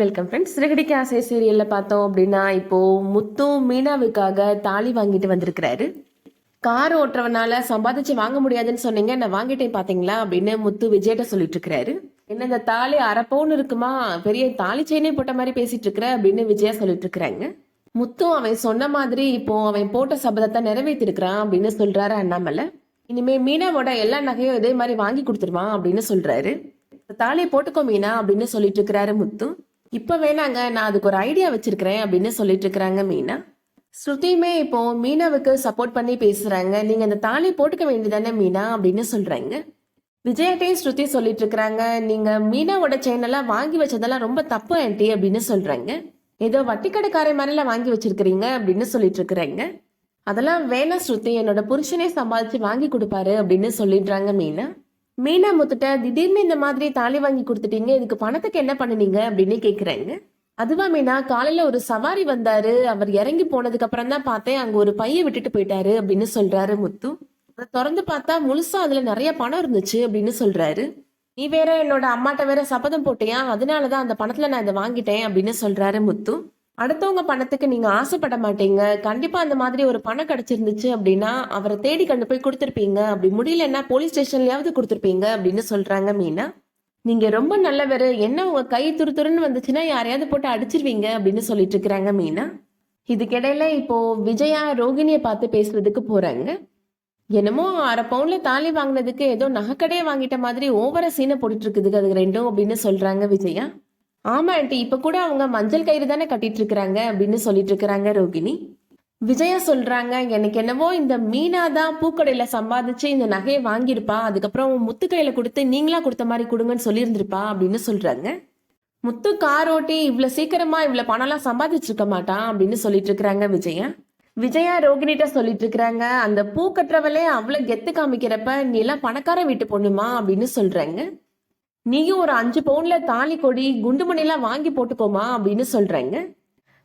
Welcome friends சிறுகடிக்கு ஆசை சீரியலில் பார்த்தோம் அப்படின்னா இப்போது முத்தும் மீனாவுக்காக தாலி வாங்கிட்டு வந்திருக்கிறாரு. கார் ஓட்டுறவனால சம்பாதிச்சு வாங்க முடியாதுன்னு சொன்னீங்க. நான் வாங்கிட்டேன் பார்த்தீங்களா அப்படின்னு முத்து விஜய்கிட்ட சொல்லிட்டு இருக்கிறாரு. என்ன இந்த தாலி அரை இருக்குமா? பெரிய தாலி செயினே போட்ட மாதிரி பேசிட்டு இருக்கிற அப்படின்னு விஜயா சொல்லிட்டு இருக்கிறாங்க. முத்தும் அவன் சொன்ன மாதிரி இப்போ அவன் போட்ட சபதத்தை நிறைவேற்றிருக்கிறான் அப்படின்னு சொல்றாரு அண்ணாமலை. இனிமே மீனாவோட எல்லா நகையும் இதே மாதிரி வாங்கி கொடுத்துருவான் அப்படின்னு சொல்றாரு. தாலியை போட்டுக்கோ மீனா அப்படின்னு சொல்லிட்டு இருக்கிறாரு முத்து. இப்போ வேணாங்க நான் அதுக்கு ஒரு ஐடியா வச்சிருக்கிறேன் அப்படின்னு சொல்லிட்டு இருக்கிறாங்க மீனா. ஸ்ருதியுமே இப்போ மீனாவுக்கு சப்போர்ட் பண்ணி பேசுறாங்க. நீங்க அந்த தாலி போட்டுக்க வேண்டியதானே மீனா அப்படின்னு சொல்றாங்க. விஜயாட்டையும் ஸ்ருதி சொல்லிட்டு இருக்கிறாங்க. நீங்க மீனாவோட செயின் எல்லாம் வாங்கி வச்சதெல்லாம் ரொம்ப தப்பு ஆன்ட்டி அப்படின்னு சொல்றாங்க. ஏதோ வட்டிக்கடைக்காரை மாதிரிலாம் வாங்கி வச்சிருக்கிறீங்க அப்படின்னு சொல்லிட்டு இருக்கிறாங்க. அதெல்லாம் வேணாம் ஸ்ருதி என்னோட புருஷனே சம்பாதிச்சு வாங்கி கொடுப்பாரு அப்படின்னு சொல்லிடுறாங்க மீனா. மீனா முத்துட்ட திடீர்னு இந்த மாதிரி தாலி வாங்கி கொடுத்துட்டீங்க இதுக்கு பணத்துக்கு என்ன பண்ணுனீங்க அப்படின்னு கேக்குறாங்க. அதுவா மீனா காலையில ஒரு சவாரி வந்தாரு. அவர் இறங்கி போனதுக்கு அப்புறம் தான் பார்த்தேன் அங்க ஒரு பைய விட்டுட்டு போயிட்டாரு அப்படின்னு சொல்றாரு முத்து. அதை திறந்து பார்த்தா முழுசா அதுல நிறைய பணம் இருந்துச்சு அப்படின்னு சொல்றாரு. நீ வேற என்னோட அம்மாட்ட வேற சபதம் போட்டியா? அதனாலதான் அந்த பணத்துல நான் இதை வாங்கிட்டேன் அப்படின்னு சொல்றாரு முத்து. அடுத்தவங்க பணத்துக்கு நீங்க ஆசைப்பட மாட்டீங்க. கண்டிப்பா அந்த மாதிரி ஒரு பணம் கிடைச்சிருந்துச்சு அப்படின்னா அவரை தேடி கண்டு போய் கொடுத்துருப்பீங்க. அப்படி முடியலன்னா போலீஸ் ஸ்டேஷன்லயாவது கொடுத்துருப்பீங்க அப்படின்னு சொல்றாங்க மீனா. நீங்க ரொம்ப நல்லவர். என்ன உங்க கை துரு துருன்னு வந்துச்சுன்னா யாரையாவது போட்டு அடிச்சிருவீங்க அப்படின்னு சொல்லிட்டு இருக்கிறாங்க மீனா. இதுக்கிடையில இப்போ விஜயா ரோகிணியை பார்த்து பேசுறதுக்கு போறாங்க. என்னமோ அரை பவுன்ல தாலி வாங்கினதுக்கு ஏதோ நகைக்கடையை வாங்கிட்ட மாதிரி ஓவர சீனை போட்டுட்டு இருக்குது அது ரெண்டும் அப்படின்னு சொல்றாங்க விஜயா. ஆமா ஆண்டி. இப்ப கூட அவங்க மஞ்சள் கயிறு தானே கட்டிட்டு இருக்கிறாங்க அப்படின்னு சொல்லிட்டு இருக்கிறாங்க ரோகிணி. விஜயா சொல்றாங்க எனக்கு என்னவோ இந்த மீனா தான் பூக்கடையில சம்பாதிச்சு இந்த நகையை வாங்கியிருப்பா. அதுக்கப்புறம் முத்து கையில கொடுத்து நீங்களா கொடுத்த மாதிரி கொடுங்கன்னு சொல்லியிருந்திருப்பா அப்படின்னு சொல்றாங்க. முத்து கார் ஓட்டி இவ்வளவு சீக்கிரமா இவ்வளவு பணம்லாம் சம்பாதிச்சிருக்க மாட்டான் அப்படின்னு சொல்லிட்டு இருக்கிறாங்க விஜயா. விஜயா ரோகிணிட்ட சொல்லிட்டு இருக்கிறாங்க அந்த பூ கட்டுறவளே அவ்வளவு கெத்து காமிக்கிறப்ப நீ எல்லாம் பணக்கார வீட்டு பொண்ணுமா? அப்படின்னு சொல்றாங்க. நீயும் ஒரு அஞ்சு பவுன்ல தாலி கொடி குண்டுமணிலாம் வாங்கி போட்டுக்கோமா அப்படின்னு சொல்றாங்க.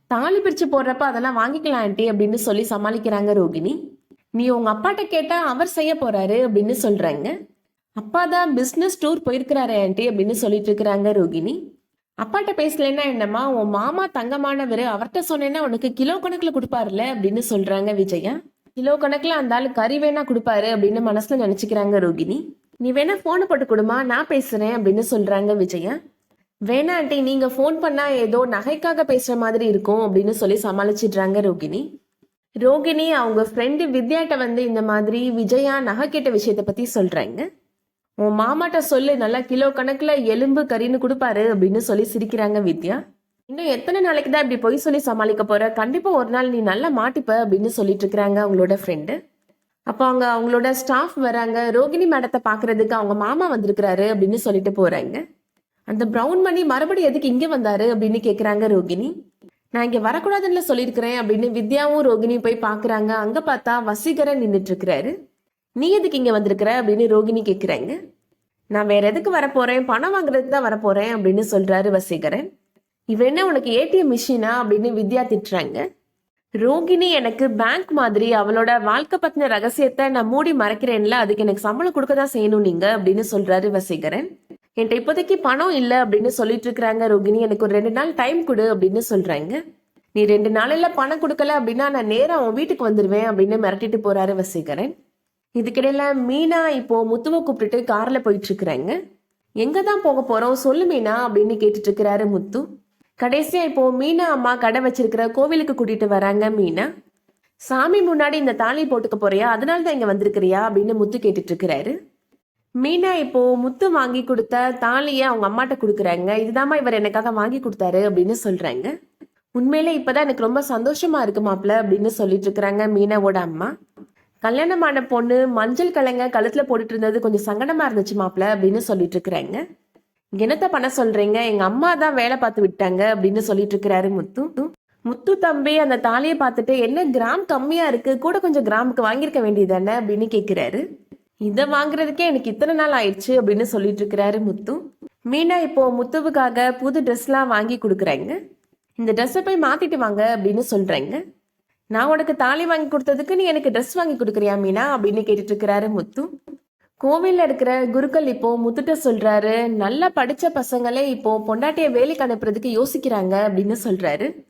தாலி பிரிச்சு போடுறப்ப அதெல்லாம் வாங்கிக்கலாம் ஆண்டி அப்படின்னு சொல்லி சமாளிக்கிறாங்க ரோகிணி. நீ உங்க அப்பாட்ட கேட்டா அவர் செய்ய போறாரு அப்படின்னு சொல்றாங்க. அப்பா தான் பிஸ்னஸ் டூர் போயிருக்கிறாரு ஆண்டி அப்படின்னு சொல்லிட்டு இருக்கிறாங்க ரோகிணி. அப்பாட்ட பேசலன்னா என்னம்மா உன் மாமா தங்கமானவர் அவர்கிட்ட சொன்னேன்னா உனக்கு கிலோ கணக்குல கொடுப்பாருல அப்படின்னு சொல்றாங்க விஜயா. கிலோ கணக்குல அந்த ஆளு கறி வேணா கொடுப்பாரு அப்படின்னு மனசுல நினைச்சுக்கிறாங்க ரோகிணி. நீ வேணா ஃபோனை போட்டு கொடுமா நான் பேசுறேன் அப்படின்னு சொல்றாங்க விஜயா. வேணா ஆண்டி நீங்க ஃபோன் பண்ணா ஏதோ நகைக்காக பேசுற மாதிரி இருக்கும் அப்படின்னு சொல்லி சமாளிச்சிடுறாங்க ரோகிணி. ரோகிணி அவங்க ஃப்ரெண்டு வித்யாட்ட வந்து இந்த மாதிரி விஜயா நகை கேட்ட விஷயத்த பத்தி சொல்றாங்க. உன் மாமாட்ட சொல்லு நல்லா கிலோ கணக்குல எலும்பு கறின்னு கொடுப்பாரு அப்படின்னு சொல்லி சிரிக்கிறாங்க வித்யா. இன்னும் எத்தனை நாளைக்கு தான் இப்படி பொய் சொல்லி சமாளிக்க போற? கண்டிப்பா ஒரு நாள் நீ நல்லா மாட்டிப்ப அப்படின்னு சொல்லிட்டு இருக்கிறாங்க அவங்களோட ஃப்ரெண்டு அப்போ அவங்க அவங்களோட ஸ்டாஃப் வராங்க. ரோகிணி மேடத்தை பாக்குறதுக்கு அவங்க மாமா வந்திருக்கிறாரு அப்படின்னு சொல்லிட்டு போறாங்க. அந்த பிரவுன் மணி மறுபடியும் எதுக்கு இங்க வந்தாரு அப்படின்னு கேக்குறாங்க ரோகிணி. நான் இங்க வரக்கூடாதுன்னு சொல்லியிருக்கிறேன் அப்படின்னு வித்யாவும் ரோகிணியும் போய் பாக்குறாங்க. அங்க பார்த்தா வசீகரன் நின்றுட்டு இருக்கிறாரு நீ எதுக்கு இங்க வந்திருக்கிற அப்படின்னு ரோகிணி கேக்குறாங்க. நான் வேற எதுக்கு வரப்போறேன்? பணம் வாங்குறதுக்கு தான் வரப்போறேன் அப்படின்னு சொல்றாரு வசீகரன். இவ என்ன உனக்கு ஏடிஎம் மிஷினா அப்படின்னு வித்யா திட்டுறாங்க. ரோகிணி எனக்கு பேங்க் மாதிரி அவளோட வாழ்க்கை பத்தின ரகசியத்தை நான் மூடி மறைக்கிறேன்ல அதுக்கு எனக்கு சம்பளம் கொடுக்க தான் செய்யணும் நீங்க அப்படின்னு சொல்றாரு வசீகரன். என்கிட்ட இப்போதைக்கு பணம் இல்ல அப்படின்னு சொல்லிட்டு இருக்கிறாங்க ரோகிணி. எனக்கு ஒரு ரெண்டு நாள் டைம் கொடு அப்படின்னு சொல்றாங்க. நீ ரெண்டு நாளில் பணம் கொடுக்கல அப்படின்னா நான் நேரம் அவன் வீட்டுக்கு வந்துருவேன் அப்படின்னு மிரட்டிட்டு போறாரு வசீகரன். இதுக்கிடையில மீனா இப்போ முத்துவை கூப்பிட்டுட்டு கார்ல போயிட்டு இருக்கிறாங்க. எங்க தான் போக போறோம்? சொல்லு மீனா அப்படின்னு கேட்டுட்டு இருக்கிறாரு முத்து. கடைசியாக இப்போ மீனா அம்மா கடை வச்சிருக்கிற கோவிலுக்கு கூட்டிட்டு வராங்க மீனா. சாமி முன்னாடி இந்த தாலி போட்டுக்க போறியா? அதனால தான் இங்க வந்திருக்கிறியா? அப்படின்னு முத்து கேட்டுட்டு இருக்கிறாரு மீனா இப்போ முத்து வாங்கி கொடுத்த தாலியை அவங்க அம்மாட்ட கொடுக்குறாங்க. இதுதாம்மா இவர் எனக்காக வாங்கி கொடுத்தாரு அப்படின்னு சொல்றாங்க. உண்மையிலே இப்பதான் எனக்கு ரொம்ப சந்தோஷமா இருக்கு மாப்ள அப்படின்னு சொல்லிட்டு இருக்கிறாங்க மீனாவோட அம்மா. கல்யாணமான பொண்ணு மஞ்சள் கலைங்க கழுத்துல போட்டுட்டு இருந்தது கொஞ்சம் சங்கடமா இருந்துச்சு மாப்பிள்ள அப்படின்னு சொல்லிட்டு இருக்கிறாங்க என்னத்த பண்ண சொல்றீங்க? எங்க அம்மா தான் வேலை பார்த்து விட்டாங்க அப்படின்னு சொல்லிட்டு இருக்கிறாரு முத்து. முத்து தம்பி அந்த தாலியை பார்த்துட்டு என்ன கிராம் கம்மியா இருக்கு? கூட கொஞ்சம் கிராமுக்கு வாங்கியிருக்க வேண்டியதானே? அப்படின்னு கேக்குறாரு. இதை வாங்குறதுக்கே எனக்கு இத்தனை நாள் ஆயிடுச்சு அப்படின்னு சொல்லிட்டு இருக்கிறாரு முத்து. மீனா இப்போ முத்துவுக்காக புது ட்ரெஸ்லாம் வாங்கி கொடுக்குறாங்க. இந்த ட்ரெஸ்ஸை போய் மாத்திட்டு வாங்க அப்படின்னு சொல்றாங்க. நான் உனக்கு தாலி வாங்கி கொடுத்ததுக்கு நீ எனக்கு ட்ரெஸ் வாங்கி கொடுக்குறியா மீனா? அப்படின்னு கேட்டுட்டு இருக்கிறாரு முத்து. கோவில்ல இருக்கிற குருக்கள் இப்போ முத்துட்ட சொல்றாரு நல்லா படிச்ச பசங்களே இப்போ பொண்டாட்டிய வேலைக்கு அனுப்புறதுக்கு யோசிக்கிறாங்க அப்படின்னு சொல்றாரு.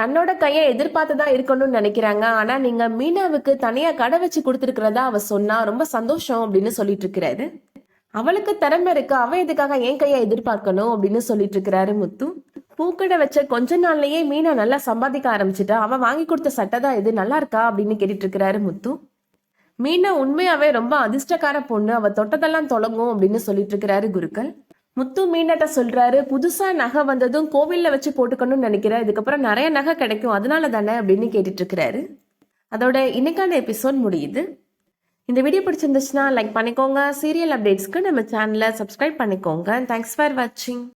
தன்னோட கையை எதிர்பார்த்துதான் இருக்கணும்னு நினைக்கிறாங்க. ஆனா நீங்க மீனாவுக்கு தனியா கடை வச்சு கொடுத்துருக்கிறதா அவ சொன்னா ரொம்ப சந்தோஷம் அப்படின்னு சொல்லிட்டு இருக்கிறாரு. அவளுக்கு திறமை இருக்கு. அவ எதுக்காக என் கையை எதிர்பார்க்கணும் அப்படின்னு சொல்லிட்டு இருக்கிறாரு முத்து. பூக்கடை வச்ச கொஞ்ச நாள்லயே மீனா நல்லா சம்பாதிக்க ஆரம்பிச்சிட்டா. அவ வாங்கி கொடுத்த சட்டை தான் இது. நல்லா இருக்கா அப்படின்னு கேட்டுட்டு இருக்கிறாரு முத்து. மீனா உண்மையாவே ரொம்ப அதிர்ஷ்டக்கார பொண்ணு. அவ தொட்டதெல்லாம் தொடங்கும் அப்படின்னு சொல்லிட்டு இருக்கிறாரு குருக்கள். முத்து மீனாட்ட சொல்றாரு புதுசா நகை வந்ததும் கோவில்ல வச்சு போட்டுக்கணும்னு நினைக்கிறேன். இதுக்கப்புறம் நிறைய நகை கிடைக்கும். அதனால தானே? அப்படின்னு கேட்டுட்டு இருக்கிறாரு. அதோட இன்னைக்கான எபிசோட் முடியுது. இந்த வீடியோ பிடிச்சிருந்துச்சுன்னா லைக் பண்ணிக்கோங்க. சீரியல் அப்டேட்ஸ்க்கு நம்ம சேனலை சப்ஸ்கிரைப் பண்ணிக்கோங்க. தேங்க்ஸ் ஃபார் வாட்சிங்